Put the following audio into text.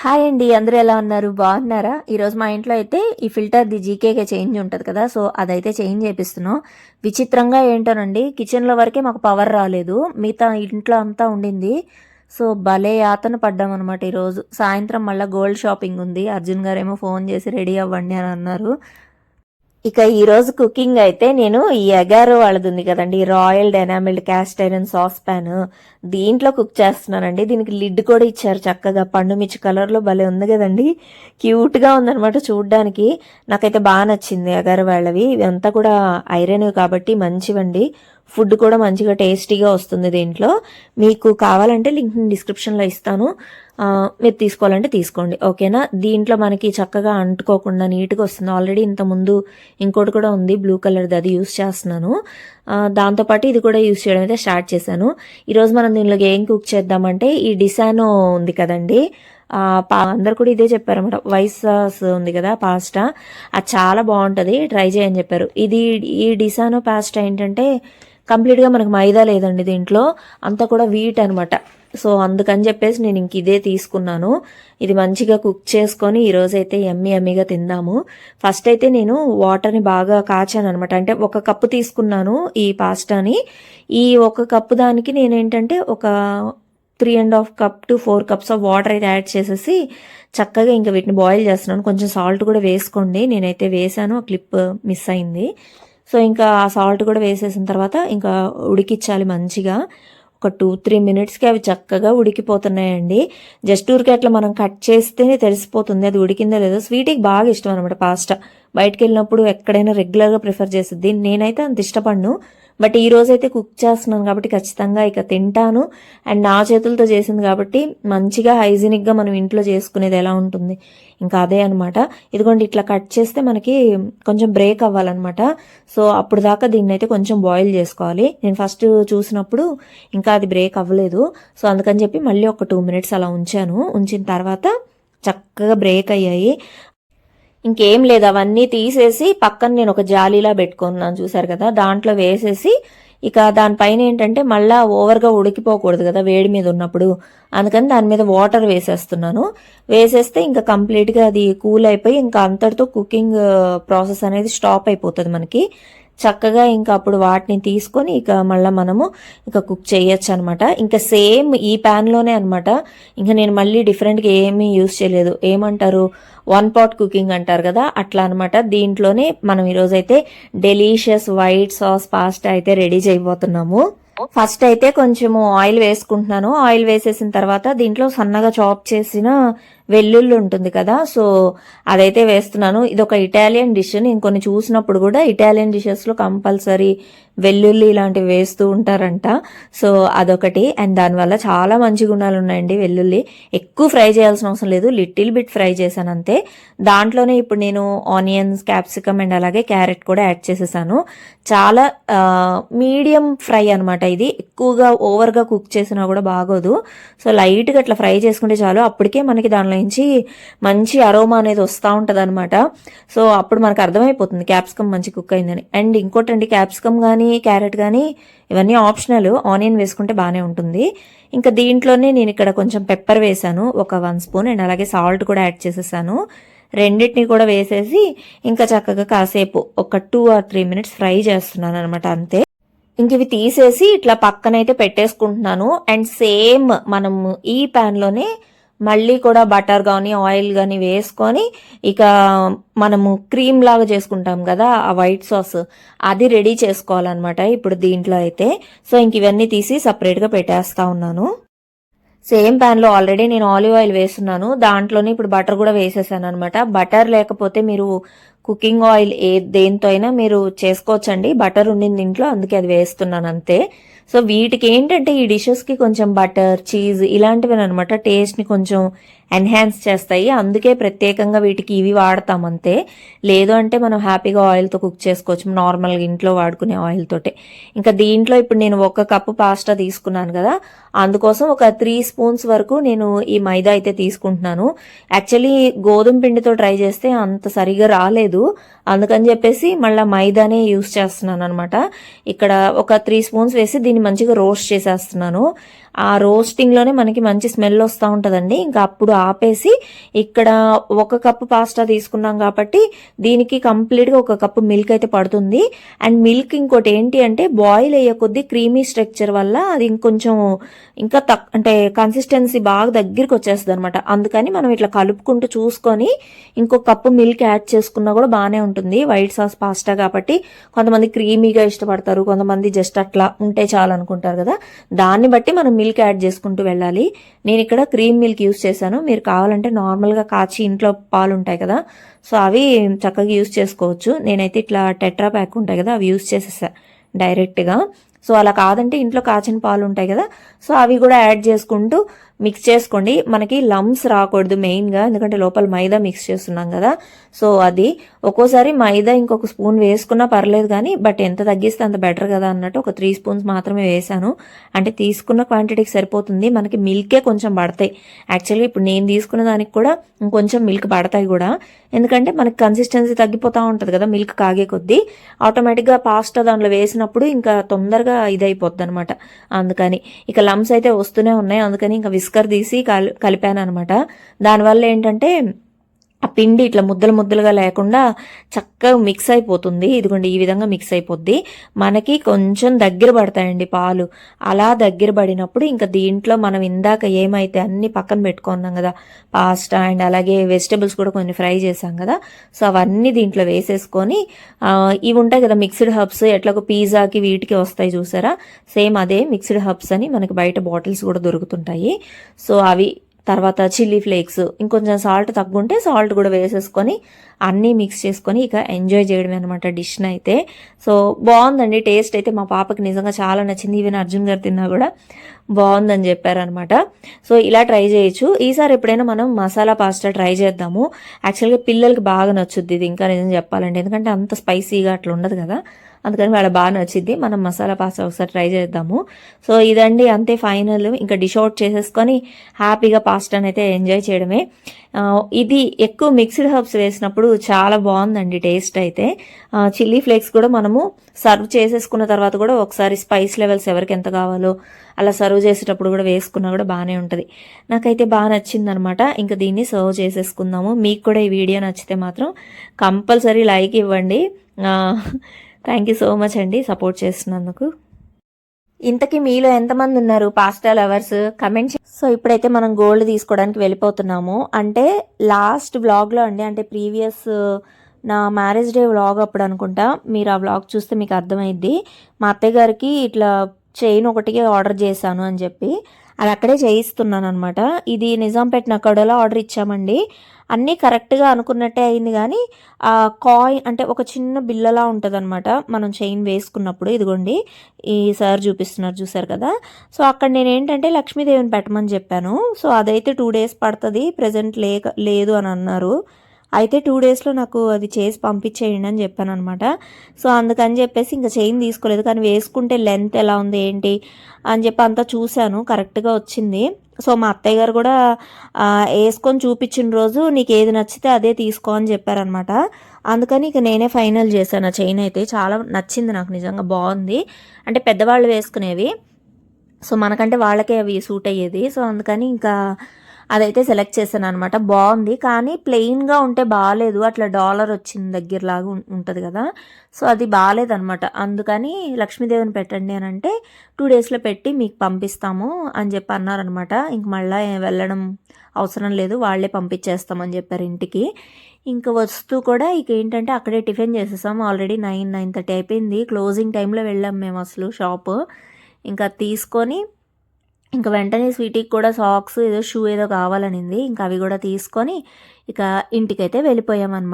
Hi అండి అందరూ ఎలా ఉన్నారు? బాగున్నారా? ఈరోజు మా ఇంట్లో అయితే ఈ ఫిల్టర్ది జీకేకే చేంజ్ ఉంటుంది కదా సో అదైతే చేంజ్ చేపిస్తున్నాం. విచిత్రంగా ఏంటోనండి కిచెన్లో వరకే మాకు పవర్ రాలేదు మిగతా ఇంట్లో అంతా ఉండింది. సో భలే యాతన పడ్డాం అనమాట ఈరోజు. సాయంత్రం మళ్ళీ గోల్డ్ షాపింగ్ ఉంది అర్జున్ గారేమో ఫోన్ చేసి రెడీ అవ్వండి అని అన్నారు. ఇక ఈ రోజు కుకింగ్ అయితే నేను ఈ ఎగారో వాళ్ళది ఉంది కదండి రాయల్ డైనామిల్డ్ క్యాస్ట్ ఐరన్ సాస్ ప్యాన్ దీంట్లో కుక్ చేస్తున్నానండి. దీనికి లిడ్ కూడా ఇచ్చారు చక్కగా. పండు మిర్చి కలర్లో భలే ఉంది కదండి. క్యూట్గా ఉందన్నమాట చూడడానికి. నాకైతే బాగా నచ్చింది ఎగారో వాళ్ళవి. ఇవంతా కూడా ఐరన్ కాబట్టి మంచివండి. ఫుడ్ కూడా మంచిగా టేస్టీగా వస్తుంది దీంట్లో. మీకు కావాలంటే లింక్ డిస్క్రిప్షన్లో ఇస్తాను. మీరు తీసుకోవాలంటే తీసుకోండి ఓకేనా? దీంట్లో మనకి చక్కగా అంటుకోకుండా నీట్గా వస్తుంది. ఆల్రెడీ ఇంత ముందు ఇంకోటి కూడా ఉంది బ్లూ కలర్ది అది యూస్ చేస్తున్నాను. దాంతోపాటు ఇది కూడా యూస్ చేయడం అయితే స్టార్ట్ చేశాను. ఈరోజు మనం దీనిలోకి ఏం కుక్ చేద్దామంటే ఈ డిసానో ఉంది కదండి. పా అందరు కూడా ఇదే చెప్పారనమాట వైసాస్ సాస్ ఉంది కదా పాస్టా అది చాలా బాగుంటుంది ట్రై చేయని చెప్పారు. ఇది ఈ డిసానో పాస్టా ఏంటంటే కంప్లీట్గా మనకు మైదా లేదండి దీంట్లో. అంతా కూడా వీట్ అనమాట సో అందుకని చెప్పేసి నేను ఇంక ఇదే తీసుకున్నాను. ఇది మంచిగా కుక్ చేసుకొని ఈరోజైతే ఎమ్మి ఎమ్మిగా తిందాము. ఫస్ట్ అయితే నేను వాటర్ని బాగా కాచాను అనమాట అంటే ఒక కప్పు తీసుకున్నాను ఈ పాస్టాని. ఈ ఒక కప్పు దానికి నేను ఏంటంటే ఒక three and half cup to four cups of water అయితే యాడ్ చేసేసి చక్కగా ఇంకా వీటిని బాయిల్ చేస్తున్నాను. కొంచెం సాల్ట్ కూడా వేసుకోండి. నేనైతే వేసాను. ఆ క్లిప్ మిస్ అయింది. సో ఇంకా ఆ సాల్ట్ కూడా వేసేసిన తర్వాత ఇంకా ఉడికిచ్చాలి మంచిగా. ఒక టూ త్రీ మినిట్స్కి అవి చక్కగా ఉడికిపోతున్నాయండి. జస్ట్ ఊరికే అట్లా మనం కట్ చేస్తేనే తెలిసిపోతుంది. అది ఉడికిందో లేదో స్వీట్కి బాగా ఇష్టం అనమాట పాస్తా బయటకు వెళ్ళినప్పుడు ఎక్కడైనా రెగ్యులర్గా ప్రిఫర్ చేస్తుంది నేనైతే అంత ఇష్టపడను. బట్ ఈ రోజైతే అయితే కుక్ చేస్తున్నాను కాబట్టి ఖచ్చితంగా ఇక తింటాను. అండ్ నా చేతులతో చేసింది కాబట్టి మంచిగా హైజీనిక్గా మనం ఇంట్లో చేసుకునేది ఎలా ఉంటుంది? ఇంకా అదే అనమాట ఇదిగోండి ఇట్లా కట్ చేస్తే మనకి కొంచెం బ్రేక్ అవ్వాలన్నమాట. సో అప్పుడు దాకా దీన్ని అయితే కొంచెం బాయిల్ చేసుకోవాలి. నేను ఫస్ట్ చూసినప్పుడు ఇంకా అది బ్రేక్ అవ్వలేదు. సో అందుకని చెప్పి మళ్ళీ ఒక టూ మినిట్స్ అలా ఉంచాను. ఉంచిన తర్వాత చక్కగా బ్రేక్ అయ్యాయి. ఇంకేం లేదు అవన్నీ తీసేసి పక్కన నేను ఒక జాలీలా పెట్టుకున్నాను చూసారు కదా? దాంట్లో వేసేసి ఇక దానిపైన ఏంటంటే మళ్ళా ఓవర్గా ఉడికిపోకూడదు కదా వేడి మీద ఉన్నప్పుడు. అందుకని దాని మీద వాటర్ వేసేస్తున్నాను. వేసేస్తే ఇంకా కంప్లీట్గా అది కూల్ అయిపోయి ఇంకా అంతటితో కుకింగ్ ప్రాసెస్ అనేది స్టాప్ అయిపోతుంది మనకి. చక్కగా ఇంకా అప్పుడు వాటిని తీసుకొని ఇక మళ్ళీ మనము ఇక కుక్ చేయొచ్చు అనమాట ఇంకా సేమ్ ఈ ప్యాన్లోనే అనమాట ఇంకా నేను మళ్ళీ డిఫరెంట్గా ఏమీ యూస్ చేయలేదు. ఏమంటారు? వన్ పాట్ కుకింగ్ అంటారు కదా అట్లా అనమాట దీంట్లోనే మనం ఈరోజైతే డెలీషియస్ వైట్ సాస్ పాస్తా అయితే రెడీ చేయబోతున్నాము. ఫస్ట్ అయితే కొంచెము ఆయిల్ వేసుకుంటున్నాను. ఆయిల్ వేసేసిన తర్వాత దీంట్లో సన్నగా చాప్ చేసిన వెల్లుల్లి ఉంటుంది కదా సో అదైతే వేస్తున్నాను. ఇది ఒక ఇటాలియన్ డిష్ నేను కొన్ని చూసినప్పుడు కూడా ఇటాలియన్ డిషెస్లో కంపల్సరీ వెల్లుల్లి ఇలాంటివి వేస్తూ ఉంటారంట. సో అదొకటి. అండ్ దానివల్ల చాలా మంచి గుణాలు ఉన్నాయండి వెల్లుల్లి. ఎక్కువ ఫ్రై చేయాల్సిన అవసరం లేదు. లిటిల్ బిట్ ఫ్రై చేశాను అంతే. దాంట్లోనే ఇప్పుడు నేను ఆనియన్స్ క్యాప్సికమ్ అండ్ అలాగే క్యారెట్ కూడా యాడ్ చేసేసాను. చాలా మీడియం ఫ్రై అనమాట ఇది. ఎక్కువగా ఓవర్గా కుక్ చేసినా కూడా బాగోదు. సో లైట్గా అట్లా ఫ్రై చేసుకుంటే చాలు. అప్పటికే మనకి దానిలో నుంచి మంచి అరోమా అనేది వస్తూ ఉంటుంది అనమాట సో అప్పుడు మనకు అర్థమైపోతుంది క్యాప్సికమ్ మంచి కుక్ అయిందని. అండ్ ఇంకోటండి క్యాప్సికమ్ కానీ క్యారెట్ కానీ ఇవన్నీ ఆప్షనల్. ఆనియన్ వేసుకుంటే బాగానే ఉంటుంది. ఇంకా దీంట్లోనే నేను ఇక్కడ కొంచెం పెప్పర్ వేసాను ఒక వన్ స్పూన్ అండ్ అలాగే సాల్ట్ కూడా యాడ్ చేసేసాను. రెండింటిని కూడా వేసేసి ఇంకా చక్కగా కాసేపు ఒక two or three minutes fry చేస్తున్నాను అనమాట అంతే. ఇంక ఇవి తీసేసి ఇట్లా పక్కనైతే పెట్టేసుకుంటున్నాను. అండ్ సేమ్ మనము ఈ ప్యాన్లోనే మళ్ళీ కూడా బటర్ కానీ ఆయిల్ కానీ వేసుకొని ఇక మనము క్రీమ్ లాగా చేసుకుంటాం కదా ఆ వైట్ సాస్. అది రెడీ చేసుకోవాలన్నమాట ఇప్పుడు దీంట్లో అయితే. సో ఇంక ఇవన్నీ తీసి సపరేట్గా పెట్టేస్తా ఉన్నాను. సేమ్ ప్యాన్లో ఆల్రెడీ నేను ఆలివ్ ఆయిల్ వేస్తున్నాను. దాంట్లోనే ఇప్పుడు బటర్ కూడా వేసేసాను అనమాట బటర్ లేకపోతే మీరు కుకింగ్ ఆయిల్ ఏ దేంతో అయినా మీరు చేసుకోవచ్చండి. బటర్ ఉండింది ఇంట్లో అందుకే అది వేస్తున్నాను అంతే. సో వీటికి ఏంటంటే ఈ డిషెస్కి కొంచెం బటర్ చీజ్ ఇలాంటివి అనమాట టేస్ట్ని కొంచెం ఎన్హాన్స్ చేస్తాయి. అందుకే ప్రత్యేకంగా వీటికి ఇవి వాడతాం అంతే. లేదు అంటే మనం హ్యాపీగా ఆయిల్తో కుక్ చేసుకోవచ్చు. నార్మల్గా ఇంట్లో వాడుకునే ఆయిల్ తోటే. ఇంకా దీంట్లో ఇప్పుడు నేను ఒక కప్పు పాస్తా తీసుకున్నాను కదా. అందుకోసం ఒక త్రీ స్పూన్స్ వరకు నేను ఈ మైదా అయితే తీసుకుంటున్నాను. యాక్చువల్లీ గోధుమ పిండితో ట్రై చేస్తే అంత సరిగా రాలేదు. అందుకని చెప్పేసి మళ్ళీ మైదానే యూస్ చేస్తున్నాను అనమాట ఇక్కడ ఒక త్రీ స్పూన్స్ వేసి దీన్ని మంచిగా రోస్ట్ చేసేస్తున్నాను. ఆ రోస్టింగ్లోనే మనకి మంచి స్మెల్ వస్తూ ఉంటుందండి. ఇంకా అప్పుడు ఆపేసి ఇక్కడ ఒక కప్పు పాస్తా తీసుకున్నాం కాబట్టి దీనికి కంప్లీట్గా ఒక కప్పు మిల్క్ అయితే పడుతుంది. అండ్ మిల్క్ ఇంకోటి ఏంటి అంటే బాయిల్ అయ్యే కొద్దీ క్రీమీ స్ట్రక్చర్ వల్ల అది ఇంకొంచెం ఇంకా తక్ అంటే కన్సిస్టెన్సీ బాగా దగ్గరికి వచ్చేస్తుంది అనమాట అందుకని మనం ఇట్లా కలుపుకుంటూ చూసుకొని ఇంకో కప్పు మిల్క్ యాడ్ చేసుకున్నా కూడా బాగానే ఉంటుంది. వైట్ సాస్ పాస్తా కాబట్టి కొంతమంది క్రీమీగా ఇష్టపడతారు కొంతమంది జస్ట్ అట్లా ఉంటే చాలు అనుకుంటారు కదా. దాన్ని బట్టి మనం మిల్క్ యాడ్ చేసుకుంటూ వెళ్ళాలి. నేను ఇక్కడ క్రీమ్ మిల్క్ యూస్ చేశాను. మీరు కావాలంటే నార్మల్గా కాచి ఇంట్లో పాలు ఉంటాయి కదా సో అవి చక్కగా యూస్ చేసుకోవచ్చు. నేనైతే ఇట్లా టెట్రా ప్యాక్ ఉంటాయి కదా అవి యూస్ చేసేసా డైరెక్ట్గా. సో అలా కాదంటే ఇంట్లో కాచిన పాలు ఉంటాయి కదా సో అవి కూడా యాడ్ చేసుకుంటూ మిక్స్ చేసుకోండి. మనకి లమ్స్ రాకూడదు మెయిన్గా ఎందుకంటే లోపల మైదా మిక్స్ చేస్తున్నాం కదా. సో అది ఒక్కోసారి మైదా ఇంకొక స్పూన్ వేసుకున్నా పర్లేదు కానీ బట్ ఎంత తగ్గిస్తే అంత బెటర్ కదా అన్నట్టు ఒక త్రీ స్పూన్స్ మాత్రమే వేసాను అంటే తీసుకున్న క్వాంటిటీకి సరిపోతుంది. మనకి మిల్కే కొంచెం పడతాయి. యాక్చువల్గా ఇప్పుడు నేను తీసుకున్న దానికి కూడా ఇంకొంచెం మిల్క్ పడతాయి కూడా. ఎందుకంటే మనకి కన్సిస్టెన్సీ తగ్గిపోతూ ఉంటుంది కదా మిల్క్ కాగే కొద్దీ. ఆటోమేటిక్గా పాస్తా దాంట్లో వేసినప్పుడు ఇంకా తొందరగా ఇదైపోద్ది అనమాట అందుకని ఇక లమ్స్ అయితే వస్తూనే ఉన్నాయి. అందుకని ఇంకా విస్కర్ తీసి కలి కలిపాను అనమాట దానివల్ల ఏంటంటే ఆ పిండి ఇట్లా ముద్దలు ముద్దలుగా లేకుండా చక్కగా మిక్స్ అయిపోతుంది. ఇదిగోండి ఈ విధంగా మిక్స్ అయిపోద్ది. మనకి కొంచెం దగ్గర పడతాయండి పాలు. అలా దగ్గర పడినప్పుడు ఇంకా దీంట్లో మనం ఇందాక ఏమైతే అన్ని పక్కన పెట్టుకున్నాం కదా పాస్తా అండ్ అలాగే వెజిటబుల్స్ కూడా కొన్ని ఫ్రై చేసాం కదా సో అవన్నీ దీంట్లో వేసేసుకొని ఇవి ఉంటాయి కదా మిక్స్డ్ హబ్స్ ఎట్లాగో పిజ్జాకి వీటికి వస్తాయి చూసారా? సేమ్ అదే మిక్స్డ్ హబ్స్ అని మనకి బయట బాటిల్స్ కూడా దొరుకుతుంటాయి. సో అవి తర్వాత చిల్లీ ఫ్లేక్స్ ఇంకొంచెం సాల్ట్ తగ్గుంటే సాల్ట్ కూడా వేసేసుకొని అన్నీ మిక్స్ చేసుకొని ఇక ఎంజాయ్ చేయడమే అనమాట డిష్ని అయితే. సో బాగుందండి. టేస్ట్ అయితే మా పాపకి నిజంగా చాలా నచ్చింది. ఈవెన్ అర్జున్ గారు తిన్నా కూడా బాగుందని చెప్పారనమాట సో ఇలా ట్రై చేయొచ్చు. ఈసారి ఎప్పుడైనా మనం మసాలా పాస్తా ట్రై చేద్దాము. యాక్చువల్గా పిల్లలకి బాగా నచ్చుద్ది ఇది. ఇంకా నిజం చెప్పాలండి ఎందుకంటే అంత స్పైసీగా అట్లా ఉండదు కదా. అందుకని వాళ్ళ బాగా నచ్చింది మనం మసాలా పాస్తా ఒకసారి ట్రై చేద్దాము. సో ఇదండి. అంతే ఫైనల్. ఇంకా డిష్ అవుట్ చేసేసుకొని హ్యాపీగా పాస్టాని అయితే ఎంజాయ్ చేయడమే. ఇది ఎక్కువ మిక్స్డ్ హర్బ్స్ వేసినప్పుడు చాలా బాగుందండి టేస్ట్ అయితే. చిల్లీ ఫ్లేక్స్ కూడా మనము సర్వ్ చేసేసుకున్న తర్వాత కూడా ఒకసారి స్పైస్ లెవెల్స్ ఎవరికి ఎంత కావాలో అలా సర్వ్ చేసేటప్పుడు కూడా వేసుకున్నా కూడా బాగానే ఉంటుంది. నాకైతే బాగా నచ్చింది అనమాట ఇంకా దీన్ని సర్వ్ చేసేసుకుందాము. మీకు కూడా ఈ వీడియో నచ్చితే మాత్రం కంపల్సరీ లైక్ ఇవ్వండి. థ్యాంక్ యూ సో మచ్ అండి సపోర్ట్ చేస్తున్నందుకు ఇంతకీ మీలో ఎంతమంది ఉన్నారు పాస్టా లవర్స్ కమెంట్ సో ఇప్పుడైతే మనం గోల్డ్ తీసుకోవడానికి వెళ్ళిపోతున్నాము. అంటే లాస్ట్ వ్లాగ్లో అండి అంటే ప్రీవియస్ నా మ్యారేజ్ డే వ్లాగ్ అప్పుడు అనుకుంటా మీరు ఆ వ్లాగ్ చూస్తే మీకు అర్థమైద్ది. మా అత్తయ్య గారికి ఇట్లా చైన్ ఒకటికే ఆర్డర్ చేశాను అని చెప్పి. అది అక్కడే చేయిస్తున్నాను అనమాట ఇది నిజాంపేట నక్కడలో ఆర్డర్ ఇచ్చామండి. అన్నీ కరెక్ట్గా అనుకున్నట్టే అయింది కానీ ఆ కాయిన్ అంటే ఒక చిన్న బిల్లలా ఉంటుందన్నమాట. మనం చైన్ వేసుకున్నప్పుడు ఇదిగోండి ఈ సార్ చూపిస్తున్నారు చూసారు కదా? సో అక్కడ నేను ఏంటంటే లక్ష్మీదేవిని పెట్టమని చెప్పాను. సో అదైతే టూ డేస్ పడుతుంది ప్రజెంట్ లేక లేదు అని అన్నారు. అయితే టూ డేస్లో నాకు అది చేసి పంపించేయండి అని చెప్పాను అనమాట సో అందుకని చెప్పేసి ఇంకా చైన్ తీసుకోలేదు. కానీ వేసుకుంటే లెంత్ ఎలా ఉంది ఏంటి అని చెప్పి అంతా చూశాను. కరెక్ట్గా వచ్చింది. సో మా అత్తయ్య గారు కూడా వేసుకొని చూపించిన రోజు నీకు ఏది నచ్చితే అదే తీసుకో అని చెప్పారనమాట అందుకని ఇక నేనే ఫైనల్ చేశాను ఆ చైన్ అయితే. చాలా నచ్చింది నాకు నిజంగా బాగుంది. అంటే పెద్దవాళ్ళు వేసుకునేవి. సో మనకంటే వాళ్ళకే అవి సూట్ అయ్యేది. సో అందుకని ఇంకా అదైతే సెలెక్ట్ చేశాను అనమాట బాగుంది. కానీ ప్లెయిన్గా ఉంటే బాగాలేదు అట్లా డాలర్ వచ్చింది దగ్గరలాగా ఉంటుంది కదా. సో అది బాగాలేదనమాట అందుకని లక్ష్మీదేవిని పెట్టండి అని అంటే టూ డేస్లో పెట్టి మీకు పంపిస్తాము అని చెప్పి అన్నారనమాట ఇంక మళ్ళీ వెళ్ళడం అవసరం లేదు. వాళ్ళే పంపించేస్తామని చెప్పారు ఇంటికి. ఇంకా వస్తూ కూడా ఇక ఏంటంటే అక్కడే టిఫిన్ చేసేసాం ఆల్రెడీ నైన్ నైన్ థర్టీ అయిపోయింది. క్లోజింగ్ టైంలో వెళ్ళాం మేము అసలు షాప్. ఇంకా తీసుకొని ఇంకా వెంటనే స్వీటీకి కూడా సాక్స్ ఏదో షూ ఏదో కావాలనింది. ఇంకా అవి కూడా తీసుకొని ఇక ఇంటికైతే వెళ్ళిపోయామన్నమాట.